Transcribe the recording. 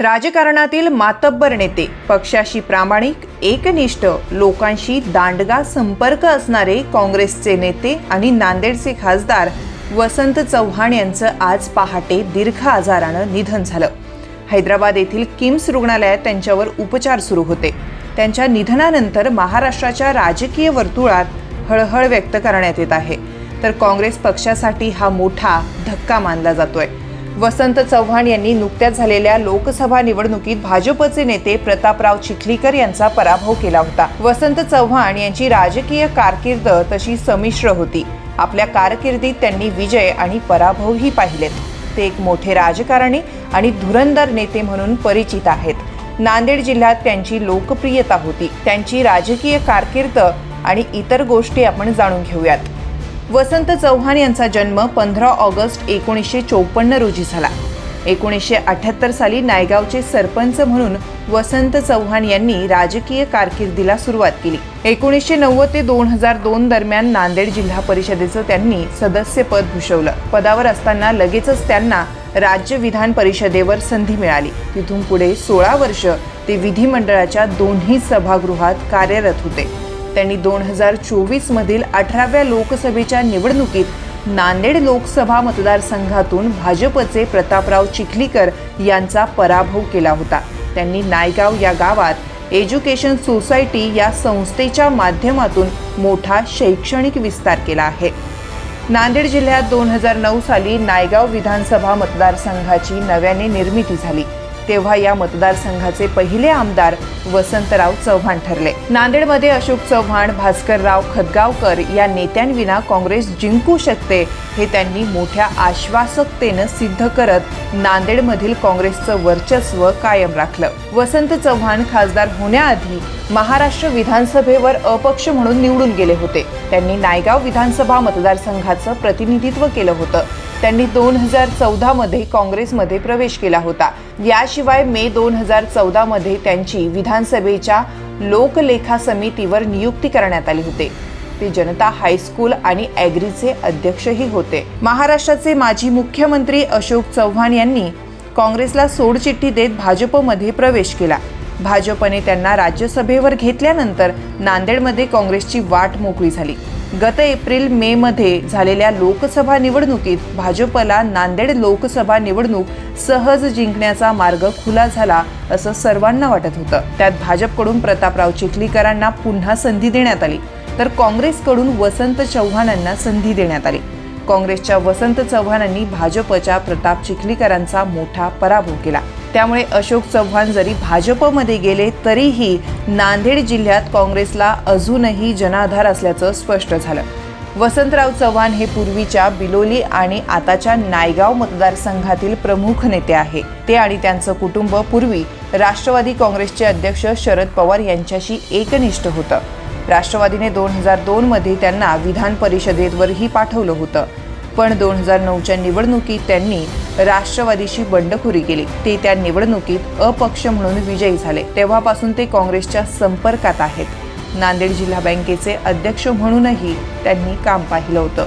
राजकारणातील मातब्बर नेते पक्षाशी प्रामाणिक एकनिष्ठ लोकांशी दांडगा संपर्क असणारे काँग्रेसचे नेते आणि नांदेडचे खासदार वसंत चव्हाण यांचं आज पहाटे दीर्घ आजारानं निधन झालं. हैदराबाद येथील किम्स रुग्णालयात त्यांच्यावर उपचार सुरू होते. त्यांच्या निधनानंतर महाराष्ट्राच्या राजकीय वर्तुळात हळहळ व्यक्त करण्यात येत आहे. तर काँग्रेस पक्षासाठी हा मोठा धक्का मानला जातोय. वसंत चव्हाण यांनी नुकत्याच झालेल्या लोकसभा निवडणुकीत भाजपचे नेते प्रतापराव चिखलीकर यांचा पराभव केला होता. वसंत चव्हाण यांची राजकीय कारकीर्द तशी संमिश्र होती. आपल्या कारकिर्दीत त्यांनी विजय आणि पराभवही पाहिलेत. ते एक मोठे राजकारणी आणि धुरंदर नेते म्हणून परिचित आहेत. नांदेड जिल्ह्यात त्यांची लोकप्रियता होती. त्यांची राजकीय कारकीर्द आणि इतर गोष्टी आपण जाणून घेऊयात. वसंत चव्हाण यांचा जन्म पंधरा ऑगस्ट एकोणीसशे चोपन्न रोजी झाला. एकोणीसशे अठ्याहत्तर साली नायगावचे सरपंच म्हणून वसंत चव्हाण यांनी राजकीय कारकिर्दीला सुरुवात केली. एकोणीसशे नव्वद ते दोन हजार दोन दरम्यान नांदेड जिल्हा परिषदेचं त्यांनी सदस्यपद भूषवलं. पदावर असताना लगेचच त्यांना राज्य विधान परिषदेवर संधी मिळाली. तिथून पुढे सोळा वर्ष ते विधिमंडळाच्या दोन्ही सभागृहात कार्यरत होते. त्यांनी दोन हजार चोवीस मधील अठराव्या लोकसभेच्या निवडणुकीत नांदेड लोकसभा मतदारसंघातून भाजपचे प्रतापराव चिखलीकर यांचा पराभव केला होता. त्यांनी नायगाव या गावात एज्युकेशन सोसायटी या संस्थेच्या माध्यमातून मोठा शैक्षणिक विस्तार केला आहे. नांदेड जिल्ह्यात दोन हजार नऊ साली नायगाव विधानसभा मतदारसंघाची नव्याने निर्मिती झाली. तेव्हा या मतदारसंघाचे पहिले आमदार वसंतराव चव्हाण ठरले. नांदेडमध्ये अशोक चव्हाण भास्करराव खदगावकर या नेत्यांविना काँग्रेस जिंकू शकते हे त्यांनी मोठ्या आश्वासकतेनं सिद्ध करत नांदेडमधील काँग्रेसचं वर्चस्व कायम राखलं. वसंत चव्हाण खासदार होण्याआधी महाराष्ट्र विधानसभेवर अपक्ष म्हणून निवडून गेले होते. त्यांनी नायगाव विधानसभा मतदारसंघाचं प्रतिनिधित्व केलं होतं. त्यांनी दोन हजार चौदामध्ये काँग्रेसमध्ये प्रवेश केला होता. याशिवाय मे दोन हजार चौदामध्ये त्यांची विधानसभेच्या लोकलेखा समितीवर नियुक्ती करण्यात आली होते. ते जनता हायस्कूल आणि ॲग्रीचे अध्यक्षही होते. महाराष्ट्राचे माजी मुख्यमंत्री अशोक चव्हाण यांनी काँग्रेसला सोडचिठ्ठी देत भाजपमध्ये प्रवेश केला. भाजपने त्यांना राज्यसभेवर घेतल्यानंतर नांदेडमध्ये काँग्रेसची वाट मोकळी झाली. गत एप्रिल मे मध्ये झालेल्या लोकसभा निवडणुकीत भाजपला नांदेड लोकसभा निवडणूक सहज जिंकण्याचा मार्ग खुला झाला असं सर्वांना वाटत होतं. त्यात भाजपकडून प्रतापराव चिखलीकरांना पुन्हा संधी देण्यात आली. तर काँग्रेसकडून वसंत चव्हाणांना संधी देण्यात आली. काँग्रेसच्या वसंत चव्हाणांनी भाजपच्या प्रताप चिखलीकरांचा मोठा पराभव केला. त्यामुळे अशोक चव्हाण जरी भाजपमध्ये गेले तरीही नांदेड जिल्ह्यात काँग्रेसला अजूनही जनाधार असल्याचं स्पष्ट झालं. वसंतराव चव्हाण हे पूर्वीच्या बिलोली आणि आताच्या नायगाव मतदारसंघातील प्रमुख नेते आहे. ते आणि त्यांचं कुटुंब पूर्वी राष्ट्रवादी काँग्रेसचे अध्यक्ष शरद पवार यांच्याशी एकनिष्ठ होतं. राष्ट्रवादीने दोन हजार दोनमध्ये त्यांना विधान परिषदेवरही पाठवलं होतं. पण दोन हजार नऊच्या निवडणुकीत त्यांनी राष्ट्रवादीशी बंडखोरी केली. ते त्या निवडणुकीत अपक्ष म्हणून विजयी झाले. तेव्हापासून ते काँग्रेसच्या संपर्कात आहेत. नांदेड जिल्हा बँकेचे अध्यक्ष म्हणूनही त्यांनी काम पाहिलं होतं.